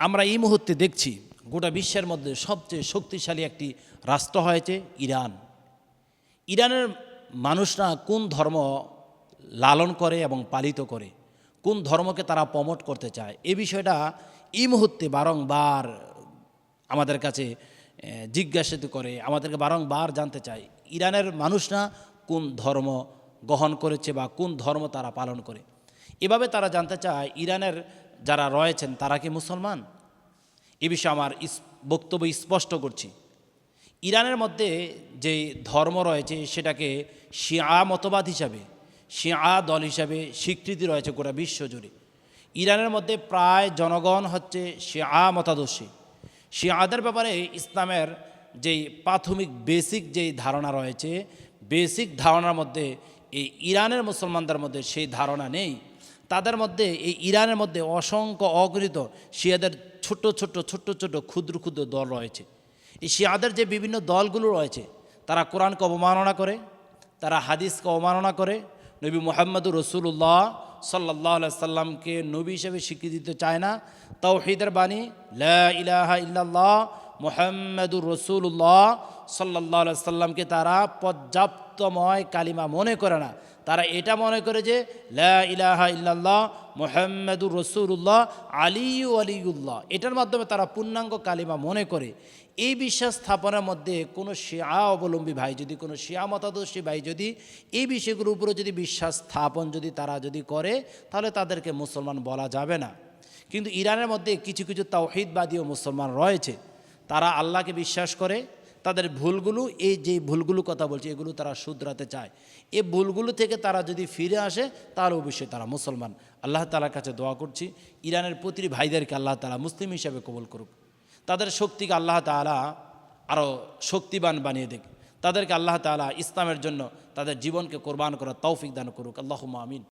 আমরা এই মুহূর্তে দেখছি গোটা বিশ্বের মধ্যে সবচেয়ে শক্তিশালী একটি রাষ্ট্র হয়েছে ইরান। ইরানের মানুষরা কোন ধর্ম লালন করে এবং পালিত করে? কোন ধর্মকে তারা প্রমোট করতে চায়? এ বিষয়টা এই মুহূর্তে বারংবার আমাদের কাছে জিজ্ঞাসিত করে, আমাদেরকে বারংবার জানতে চায়, ইরানের মানুষরা কোন ধর্ম গ্রহণ করেছে বা কোন ধর্ম তারা পালন করে? এভাবে তারা জানতে চায়, ইরানের যারা রয়েছেন, তারা কি মুসলমান? এ বিষয়ে আমার বক্তব্য স্পষ্ট করছি। ইরানের মধ্যে যে ধর্ম রয়েছে, সেটাকে শিয়া মতবাদ হিসাবে, শিয়া দল হিসাবে স্বীকৃতি রয়েছে গোটা বিশ্ব জুড়ে। ইরানের মধ্যে প্রায় জনগণ হচ্ছে শিয়া মতাদর্শী। শিয়াদের ব্যাপারে ইসলামের যেই প্রাথমিক বেসিক যেই ধারণা রয়েছে, বেসিক ধারণার মধ্যে এই ইরানের মুসলমানদের মধ্যে সেই ধারণা নেই। তাদের মধ্যে, এই ইরানের মধ্যে অসংখ্য অগণিত শিয়াদের ছোট্ট ছোট্ট ছোট্ট ছোট, ক্ষুদ্র ক্ষুদ্র দল রয়েছে। এই শিয়াদের যে বিভিন্ন দলগুলো রয়েছে, তারা কোরআনকে অবমাননা করে, তারা হাদিসকে অবমাননা করে। নবী মোহাম্মদুর রসুল্লাহ সাল্লাহ সাল্লামকে নবী হিসেবে স্বীকৃতি দিতে চায় না। তাওহীদের বাণী, লা ইলাহা ইল্লাল্লাহ মোহাম্মদুর রসুল্লাহ সাল্লাহ সাল্লামকে তারা পর্যাপ্তময় কালিমা মনে করে না। তারা এটা মনে করে যে, লা ইলাহা ইল্লাল্লাহ মোহাম্মদুর রসুল্লাহ আলিউ আলিউল্লাহ এটার মাধ্যমে তারা পূর্ণাঙ্গ কালিমা মনে করে। এই বিশ্বাস স্থাপনের মধ্যে কোনো শিয়া অবলম্বী ভাই যদি, কোনো শিয়া মতাদর্শী ভাই যদি, এই বিষয়গুলোর উপরে যদি বিশ্বাস স্থাপন যদি তারা যদি করে, তাহলে তাদেরকে মুসলমান বলা যাবে না। কিন্তু ইরানের মধ্যে কিছু কিছু তাওহিদবাদীও মুসলমান রয়েছে। তারা আল্লাহকে বিশ্বাস করে তাদের ভুলগুলো, এই যে ভুলগুলো কথা বলছে, এগুলো তারা শুধরাতে চায়। এই ভুলগুলো থেকে তারা যদি ফিরে আসে, তাহলে অবশ্যই তারা মুসলমান। আল্লাহ তালার কাছে দোয়া করছি, ইরানের প্রতিটি ভাইদেরকে আল্লাহ তালা মুসলিম হিসাবে কবল করুক। তাদের শক্তিকে আল্লাহ তালা আরও শক্তিবান বানিয়ে দিক। তাদেরকে আল্লাহ তালা ইসলামের জন্য তাদের জীবনকে কোরবান করার তৌফিক দান করুক। আল্লাহ আমিন।